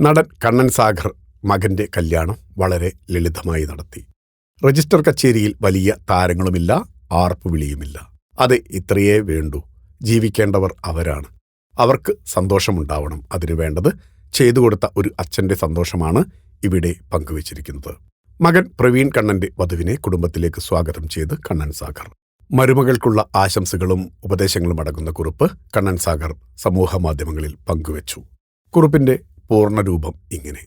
നടൻ കണ്ണൻ സാഗർ മകന്റെ കല്യാണം വളരെ ലളിതമായി നടത്തി. രജിസ്റ്റർ കച്ചേരിയിൽ വലിയ താരങ്ങളുമില്ല ആർപ്പുവിളിയുമില്ല അതെ ഇത്രയേ വേണ്ടൂ. ജീവിക്കേണ്ടവർ അവരാണ്. അവർക്ക് സന്തോഷമുണ്ടാവണം. അതിനു വേണ്ടത് ചെയ്തു കൊടുത്ത ഒരു അച്ഛന്റെ സന്തോഷമാണ് ഇവിടെ പങ്കുവച്ചിരിക്കുന്നത്. മകൻ പ്രവീൺ കണ്ണന്റെ വധുവിനെ കുടുംബത്തിലേക്ക് സ്വാഗതം ചെയ്ത് കണ്ണൻ സാഗർ. മരുമകൾക്കുള്ള ആശംസകളും ഉപദേശങ്ങളും അടങ്ങുന്ന കുറിപ്പ് കണ്ണൻ സാഗർ സമൂഹമാധ്യമങ്ങളിൽ പങ്കുവച്ചു. കുറിപ്പിന്റെ പൂർണരൂപം ഇങ്ങനെ.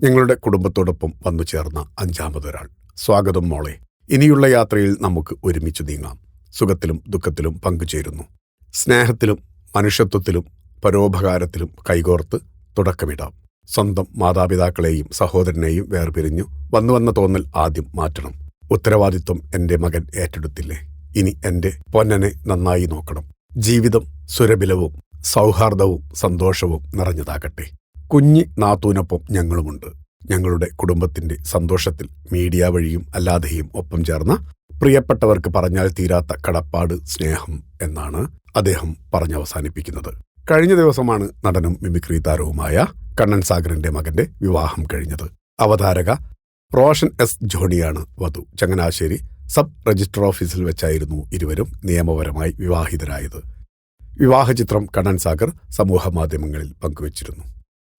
ഞങ്ങളുടെ കുടുംബത്തോടൊപ്പം വന്നു ചേർന്ന അഞ്ചാമതൊരാൾ. സ്വാഗതം മോളെ. ഇനിയുള്ള യാത്രയിൽ നമുക്ക് ഒരുമിച്ച് നീങ്ങാം. സുഖത്തിലും ദുഃഖത്തിലും പങ്കുചേരുന്നു. സ്നേഹത്തിലും മനുഷ്യത്വത്തിലും പരോപകാരത്തിലും കൈകോർത്ത് തുടക്കമിടാം. സ്വന്തം മാതാപിതാക്കളെയും സഹോദരനെയും വേർപിരിഞ്ഞു വന്നു വന്ന തോന്നൽ ആദ്യം മാറ്റണം. ഉത്തരവാദിത്വം എന്റെ മകൻ ഏറ്റെടുത്തില്ലേ? ഇനി എന്റെ പൊന്നനെ നന്നായി നോക്കണം. ജീവിതം സുരഭിലവും സൗഹാർദ്ദവും സന്തോഷവും നിറഞ്ഞതാകട്ടെ. കുഞ്ഞി നാത്തൂനൊപ്പം ഞങ്ങളുമുണ്ട്. ഞങ്ങളുടെ കുടുംബത്തിന്റെ സന്തോഷത്തിൽ മീഡിയ വഴിയും അല്ലാതെയും ഒപ്പം ചേർന്ന പ്രിയപ്പെട്ടവർക്ക് പറഞ്ഞാൽ തീരാത്ത കടപ്പാട് സ്നേഹം എന്നാണ് അദ്ദേഹം പറഞ്ഞവസാനിപ്പിക്കുന്നത്. കഴിഞ്ഞ ദിവസമാണ് നടനും മിമിക്രി താരവുമായ കണ്ണൻ സാഗറിന്റെ മകന്റെ വിവാഹം കഴിഞ്ഞത്. അവതാരക റോഷൻ എസ് ജോണിയാണ് വധു. ചങ്ങനാശ്ശേരി സബ് രജിസ്റ്റർ ഓഫീസിൽ വെച്ചായിരുന്നു ഇരുവരും നിയമപരമായി വിവാഹിതരായത്. വിവാഹചിത്രം കണ്ണൻ സാഗർ സമൂഹമാധ്യമങ്ങളിൽ പങ്കുവച്ചിരുന്നു.